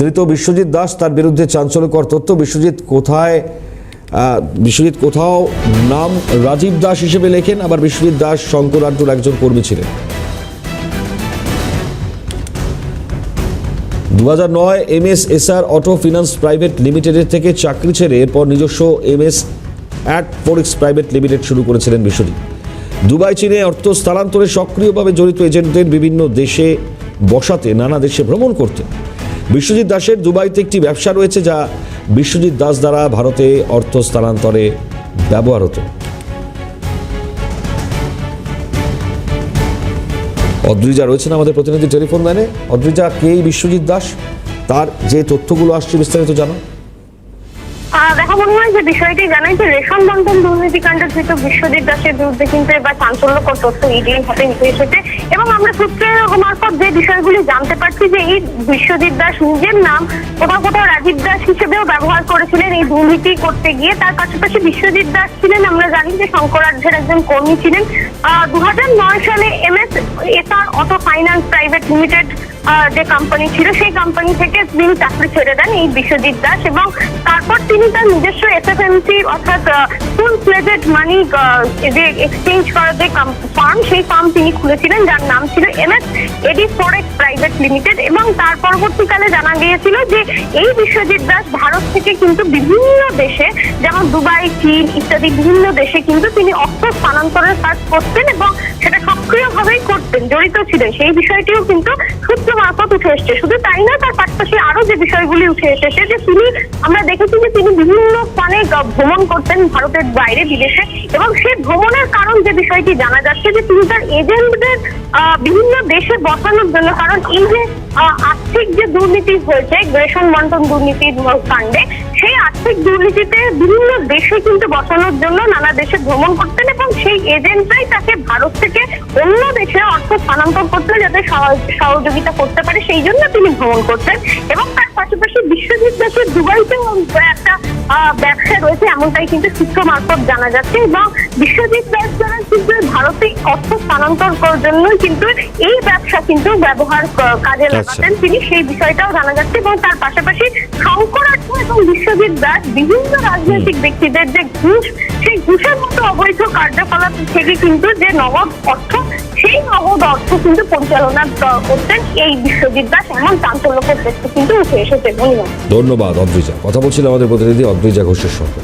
ধৃত বিশ্বজিৎ দাস তার বিরুদ্ধে চাঞ্চল্যকর তথ্য, বিশ্বজিৎ কোথায় বিশ্বজিৎ কোথাও নাম রাজীব দাস হিসেবে লেখেন, আবার বিশ্বজিৎ দাস শঙ্করাড্ডুর একজন কর্মী ছিলেন। দু হাজার নয় M S S R auto finance private লিমিটেডের থেকে চাকরি ছেড়ে এরপর নিজস্ব M S at forex private limited শুরু করেছিলেন বিশ্বজিৎ। দুবাই, চীনে অর্থ স্থানান্তরে সক্রিয়ভাবে জড়িত এজেন্টদের বিভিন্ন দেশে বসাতে, নানা দেশে ভ্রমণ করতেন বিশ্বজিৎ দাসের দুবাইতে একটি ব্যবসা রয়েছে যা বিশ্বজিৎ দাস দ্বারা ভারতে অর্থ স্থানান্তরে ব্যবহার হতো অদ্রিজা রয়েছেন আমাদের প্রতিনিধি টেলিফোন লাইনে। অদ্রিজা, কে বিশ্বজিৎ দাস? তার যে তথ্যগুলো আসছে বিস্তারিত জানো দেখা মনে হয় যে বিষয়টি জানাই যে রেশন বন্টন দুর্নীতিকাণ্ডে ধৃত বিশ্বজিৎ দাসের বিরুদ্ধে কিন্তু এবার চাঞ্চল্যকর তথ্য ইডিএর হাতে উঠে এসেছে। এবং আমরা সূত্রের মারফত যে বিষয়গুলি জানতে পারছি যে এই বিশ্বজিৎ দাস নিজের নাম কোথাও কোথাও রাজীব দাস হিসেবেও ব্যবহার করেছিলেন এই দুর্নীতি করতে গিয়ে। তার পাশাপাশি বিশ্বজিৎ দাস ছিলেন, আমরা জানি যে শঙ্করাঢ্যের একজন কর্মী ছিলেন। দু নয় সালে M S S R auto finance private limited যে কোম্পানি ছিল, সেই কোম্পানি থেকে তিনি চাকরি ছেড়ে দেন এই বিশ্বজিৎ দাস এবং তারপর তিনি তার নিজস্ব এসএফএমসি অর্থাৎ ফুল প্লেজেড মানি যে এক্সচেঞ্জ করার যে ফার্ম সেই ফার্ম তিনি খুলেছিলেন, যার নাম ছিল এম এস এডি ফরেক্স প্রাইভেট লিমিটেড এবং তার পরবর্তীকালে জানা গিয়েছিল যে এই বিশ্বজিৎ দাস ভারত থেকে কিন্তু বিভিন্ন দেশে, যেমন দুবাই, চীন ইত্যাদি বিভিন্ন দেশে কিন্তু তিনি অর্থ স্থানান্তরের কাজ করতেন এবং সেটা সক্রিয়ভাবেই করতেন, জড়িত ছিলেন। সেই বিষয়টিও কিন্তু এসছে। শুধু তাই না, তার পাশাপাশি আরও যে বিষয়গুলি উঠে এসেছে যে তিনি, আমরা দেখেছি যে তিনি বিভিন্ন স্থানে ভ্রমণ করতেন ভারতের বাইরে, বিদেশে, এবং সেই ভ্রমণের কারণ যে বিষয়টি জানা যাচ্ছে যে তিনি তার এজেন্টদের বিভিন্ন দেশে বসানোর জন্য, কারণ এই যে আর্থিক যে দুর্নীতি হয়েছে, গ্রেশন বন্টন দুর্নীতির কাণ্ডে, সেই আর্থিক দুর্নীতিতে দেশে কিন্তু বসানোর জন্য নানা দেশে ভ্রমণ করতেন এবং সেই এজেন্টরাই তাকে ভারত থেকে অন্য দেশে অর্থ স্থানান্তর করতে যাতে সহ- সহযোগিতা করতে পারে সেই জন্য তিনি ভ্রমণ করতেন এবং তার পাশাপাশি বিশ্বজিৎ দাসের দুবাইতেও একটা ব্যবসা রয়েছে এমনটাই কিন্তু সূত্র মারফত জানা যাচ্ছে এবং বিশ্বজিৎ দাস দ্বারা কিন্তু ভারতে অর্থ স্থানান্তর করার জন্যই কিন্তু এই ব্যবসা কিন্তু ব্যবহার কাজে লাগাতেন তিনি সেই বিষয়টাও জানা যাচ্ছে এবং তার পাশাপাশি বিশ্বজিৎ বিভিন্ন রাজনৈতিক ব্যক্তিদের যে ঘুষ সেই ঘুষের মতো অবৈধ কার্যকলাপ থেকে কিন্তু যে নগদ অর্থ সেই নগদ অর্থ কিন্তু পরিচালনা করতেন এই বিশ্বজিৎ দাস এমন চাঞ্চল্যকর তথ্য কিন্তু উঠে এসেছে ধন্যবাদ ধন্যবাদ অদ্রিজা। কথা বলছিল আমাদের প্রতিনিধি অদ্রিজা ঘোষের সঙ্গে।